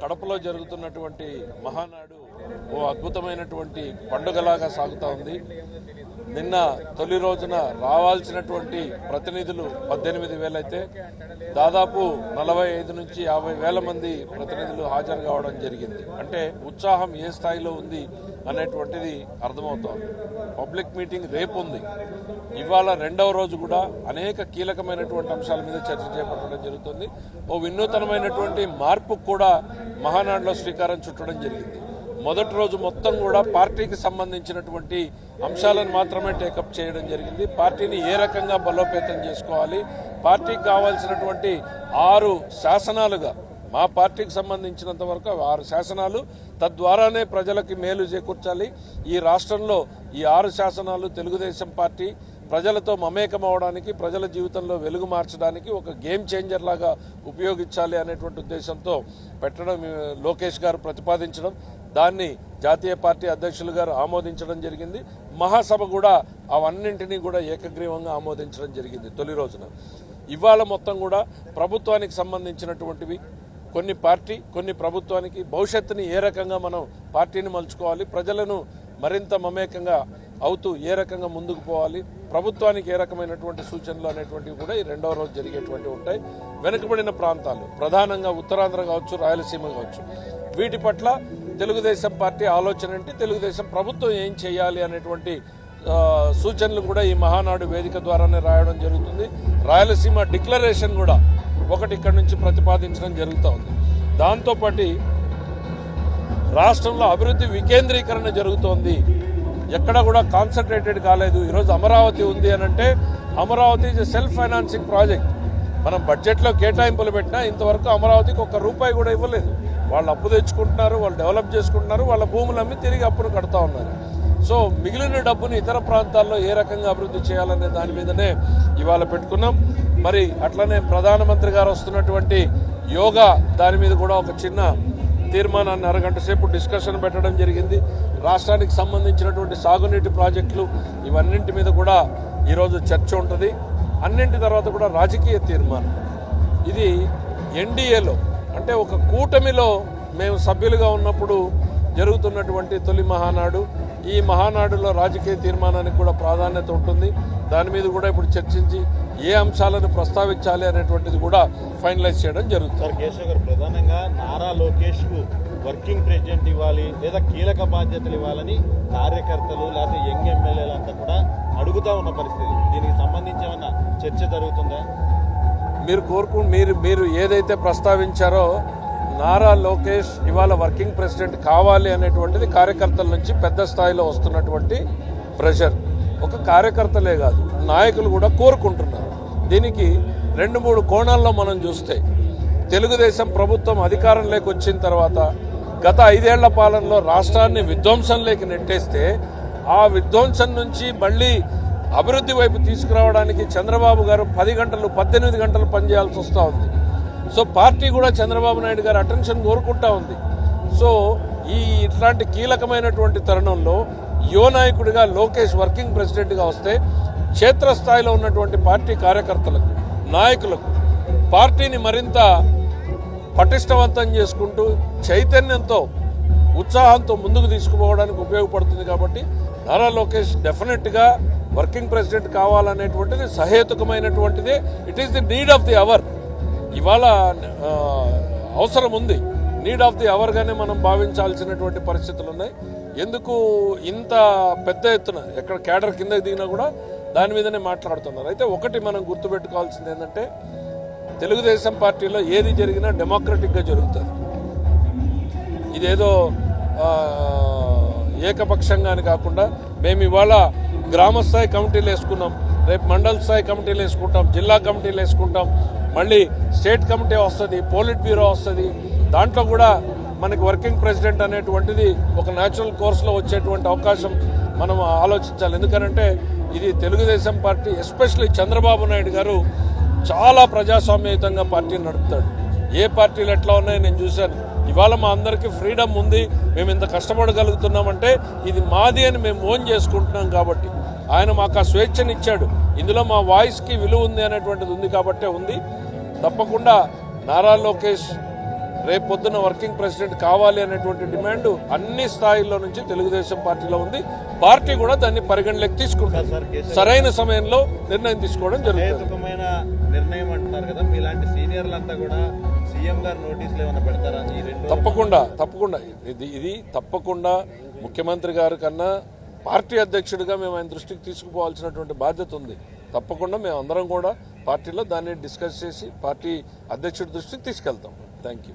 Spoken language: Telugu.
కడపలో జరుగుతున్నటువంటి మహానాడు ఓ అద్భుతమైనటువంటి పండుగలాగా సాగుతా ఉంది. నిన్న తొలి రోజున రావాల్సినటువంటి ప్రతినిధులు పద్దెనిమిది వేలైతే దాదాపు నలభై ఐదు నుంచి యాభై వేల మంది ప్రతినిధులు హాజరు కావడం జరిగింది. అంటే ఉత్సాహం ఏ స్థాయిలో ఉంది అనేటువంటిది అర్థమవుతోంది. పబ్లిక్ మీటింగ్ రేపు ఉంది. ఇవాళ రెండవ రోజు కూడా అనేక కీలకమైనటువంటి అంశాల మీద చర్చ చేపట్టడం జరుగుతుంది. ఓ వినూతనమైనటువంటి మార్పు కూడా మహానాడులో శ్రీకారం చుట్టడం జరిగింది. మొదటి రోజు మొత్తం కూడా పార్టీకి సంబంధించినటువంటి అంశాలను మాత్రమే టేకప్ చేయడం జరిగింది. పార్టీని ఏ రకంగా బలోపేతం చేసుకోవాలి? పార్టీకి కావాల్సినటువంటి ఆరు శాసనాలుగా మా పార్టీకి సంబంధించినంత వరకు ఆరు శాసనాలు తద్వారానే ప్రజలకి మేలు చేకూర్చాలి. ఈ రాష్ట్రంలో ఈ ఆరు శాసనాలు తెలుగుదేశం పార్టీ ప్రజలతో మమేకం అవడానికి ప్రజల జీవితంలో వెలుగు మార్చడానికి ఒక గేమ్ చేంజర్ లాగా ఉపయోగించాలి అనేటువంటి ఉద్దేశంతో పెట్టడం లోకేష్ గారు ప్రతిపాదించడం. దాన్ని జాతీయ పార్టీ అధ్యక్షులు గారు ఆమోదించడం జరిగింది. మహాసభ కూడా అవన్నింటినీ కూడా ఏకగ్రీవంగా ఆమోదించడం జరిగింది తొలి రోజున. ఇవాళ మొత్తం కూడా ప్రభుత్వానికి సంబంధించినటువంటివి కొన్ని పార్టీ కొన్ని ప్రభుత్వానికి భవిష్యత్తుని ఏ రకంగా మనం పార్టీని మలుచుకోవాలి ప్రజలను మరింత మమేకంగా అవుతూ ఏ రకంగా ముందుకు పోవాలి ప్రభుత్వానికి ఏ రకమైనటువంటి సూచనలు అనేటువంటివి కూడా ఈ రెండవ రోజు జరిగేటువంటివి ఉంటాయి. వెనుకబడిన ప్రాంతాలు ప్రధానంగా ఉత్తరాంధ్ర కావచ్చు రాయలసీమ కావచ్చు వీటి పట్ల తెలుగుదేశం పార్టీ ఆలోచన ఏంటి? తెలుగుదేశం ప్రభుత్వం ఏం చేయాలి అనేటువంటి సూచనలు కూడా ఈ మహానాడు వేదిక ద్వారానే రాయడం జరుగుతుంది. రాయలసీమ డిక్లరేషన్ కూడా ఒకటి ఇక్కడ నుంచి ప్రతిపాదించడం జరుగుతూ ఉంది. దాంతోపాటు రాష్ట్రంలో అభివృద్ధి వికేంద్రీకరణ జరుగుతోంది. ఎక్కడ కూడా కాన్సన్ట్రేటెడ్ కాలేదు. ఈరోజు అమరావతి ఉంది అని అంటే Amaravati is self financing project మనం బడ్జెట్లో కేటాయింపులు పెట్టినా ఇంతవరకు అమరావతికి ఒక్క రూపాయి కూడా ఇవ్వలేదు. వాళ్ళు అప్పు తెచ్చుకుంటున్నారు వాళ్ళు డెవలప్ చేసుకుంటున్నారు వాళ్ళ భూములు అమ్మి తిరిగి అప్పును కడతా ఉన్నారు. సో మిగిలిన డబ్బుని ఇతర ప్రాంతాల్లో ఏ రకంగా అభివృద్ధి చేయాలనే దాని మీదనే ఇవాళ పెట్టుకున్నాం. మరి అట్లనే ప్రధానమంత్రి గారు వస్తున్నటువంటి యోగా దాని మీద కూడా ఒక చిన్న తీర్మానాన్ని అరగంట సేపు డిస్కషన్ పెట్టడం జరిగింది. రాష్ట్రానికి సంబంధించినటువంటి సాగునీటి ప్రాజెక్టులు ఇవన్నింటి మీద కూడా ఈరోజు చర్చ ఉంటుంది. అన్నింటి తర్వాత కూడా రాజకీయ తీర్మానం. ఇది ఎన్డీఏలో అంటే ఒక కూటమిలో మేము సభ్యులుగా ఉన్నప్పుడు జరుగుతున్నటువంటి తొలి మహానాడు. ఈ మహానాడులో రాజకీయ తీర్మానానికి కూడా ప్రాధాన్యత ఉంటుంది. దాని మీద కూడా ఇప్పుడు చర్చించి ఏ అంశాలను ప్రస్తావించాలి అనేటువంటిది కూడా ఫైనలైజ్ చేయడం జరుగుతుంది. కేశవ్ గారు ప్రధానంగా నారా లోకేష్కు వర్కింగ్ ప్రెసిడెంట్ ఇవ్వాలి లేదా కీలక బాధ్యతలు ఇవ్వాలని కార్యకర్తలు లేకపోతే యంగ్ ఎమ్మెల్యేలంతా కూడా అడుగుతా ఉన్న పరిస్థితి. దీనికి సంబంధించి ఏమన్నా చర్చ జరుగుతుందా? మీరు కోరుకు మీరు మీరు ఏదైతే ప్రస్తావించారో నారా లోకేష్ ఇవాళ వర్కింగ్ ప్రెసిడెంట్ కావాలి అనేటువంటిది కార్యకర్తల నుంచి పెద్ద స్థాయిలో వస్తున్నటువంటి ప్రెషర్. ఒక కార్యకర్తలే కాదు నాయకులు కూడా కోరుకుంటున్నారు. దీనికి రెండు మూడు కోణాల్లో మనం చూస్తే తెలుగుదేశం ప్రభుత్వం అధికారంలోకి వచ్చిన తర్వాత గత ఐదేళ్ళ పాలనలో రాష్ట్రాన్ని విధ్వంసంలోకి నెట్టేస్తే ఆ విధ్వంసం నుంచి మళ్ళీ అభివృద్ధి వైపు తీసుకురావడానికి చంద్రబాబు గారు పది గంటలు పద్దెనిమిది గంటలు పనిచేయాల్సి వస్తూ ఉంది. సో పార్టీ కూడా చంద్రబాబు నాయుడు గారు అటెన్షన్ కోరుకుంటా ఉంది. సో ఈ ఇట్లాంటి కీలకమైనటువంటి తరుణంలో యువ నాయకుడిగా లోకేష్ వర్కింగ్ ప్రెసిడెంట్గా వస్తే క్షేత్రస్థాయిలో ఉన్నటువంటి పార్టీ కార్యకర్తలకు నాయకులకు పార్టీని మరింత పటిష్టవంతం చేసుకుంటూ చైతన్యంతో ఉత్సాహంతో ముందుకు తీసుకుపోవడానికి ఉపయోగపడుతుంది కాబట్టి నారా లోకేష్ డెఫినెట్గా వర్కింగ్ ప్రెసిడెంట్ కావాలనేటువంటిది సహేతుకమైనటువంటిది it is the need of the hour ఇవాళ అవసరం ఉంది. నీడ్ ఆఫ్ ది అవర్గానే మనం భావించాల్సినటువంటి పరిస్థితులు ఉన్నాయి. ఎందుకు ఇంత పెద్ద ఎత్తున ఎక్కడ కేడర్ కిందకి దిగినా కూడా దాని మీదనే మాట్లాడుతున్నారు. అయితే ఒకటి మనం గుర్తుపెట్టుకోవాల్సింది ఏంటంటే తెలుగుదేశం పార్టీలో ఏది జరిగినా డెమోక్రటిక్గా జరుగుతుంది. ఇదేదో ఏకపక్షంగాని కాకుండా మేము ఇవాళ గ్రామస్థాయి కమిటీలు వేసుకున్నాం. రేపు మండల స్థాయి కమిటీలు వేసుకుంటాం. జిల్లా కమిటీలు వేసుకుంటాం. మళ్ళీ స్టేట్ కమిటీ వస్తుంది పోలిట్ బ్యూరో వస్తుంది. దాంట్లో కూడా మనకి వర్కింగ్ ప్రెసిడెంట్ అనేటువంటిది ఒక న్యాచురల్ కోర్స్లో వచ్చేటువంటి అవకాశం మనం ఆలోచించాలి. ఎందుకనంటే ఇది తెలుగుదేశం పార్టీ ఎస్పెషల్లీ చంద్రబాబు నాయుడు గారు చాలా ప్రజాస్వామ్యయుతంగా పార్టీని నడుపుతాడు. ఏ పార్టీలు ఎట్లా ఉన్నాయో నేను చూశాను. ఇవాళ మా అందరికీ ఫ్రీడమ్ ఉంది మేము ఇంత కష్టపడగలుగుతున్నామంటే ఇది మాది అని మేము ఓన్ చేసుకుంటున్నాం కాబట్టి. ఆయన మాకు ఆ స్వేచ్ఛని ఇచ్చాడు ఇందులో మా వాయిస్కి విలువ ఉంది అనేటువంటిది ఉంది కాబట్టే ఉంది. తప్పకుండా నారా లోకేష్ రేపు పొద్దున వర్కింగ్ ప్రెసిడెంట్ కావాలి అనేటువంటి డిమాండ్ అన్ని స్థాయిల్లో నుంచి తెలుగుదేశం పార్టీలో ఉంది. పార్టీ కూడా దాన్ని పరిగణలోకి కేసీఆర్ సరైన సమయంలో నిర్ణయం తీసుకోవడం జరుగుతుంది. నిర్ణయం అంటున్నారు కదా మీలాంటి సీనియర్లంతా కూడా నోటీసులు ఏమైనా పెడతారా? తప్పకుండా తప్పకుండా. ఇది ఇది తప్పకుండా ముఖ్యమంత్రి గారి కన్నా పార్టీ అధ్యక్షుడిగా మేము ఆయన దృష్టికి తీసుకుపోవాల్సినటువంటి బాధ్యత ఉంది. తప్పకుండా మేము అందరం కూడా పార్టీలో దాన్ని డిస్కస్ చేసి పార్టీ అధ్యక్షుడి దృష్టికి తీసుకెళ్తాం. Thank you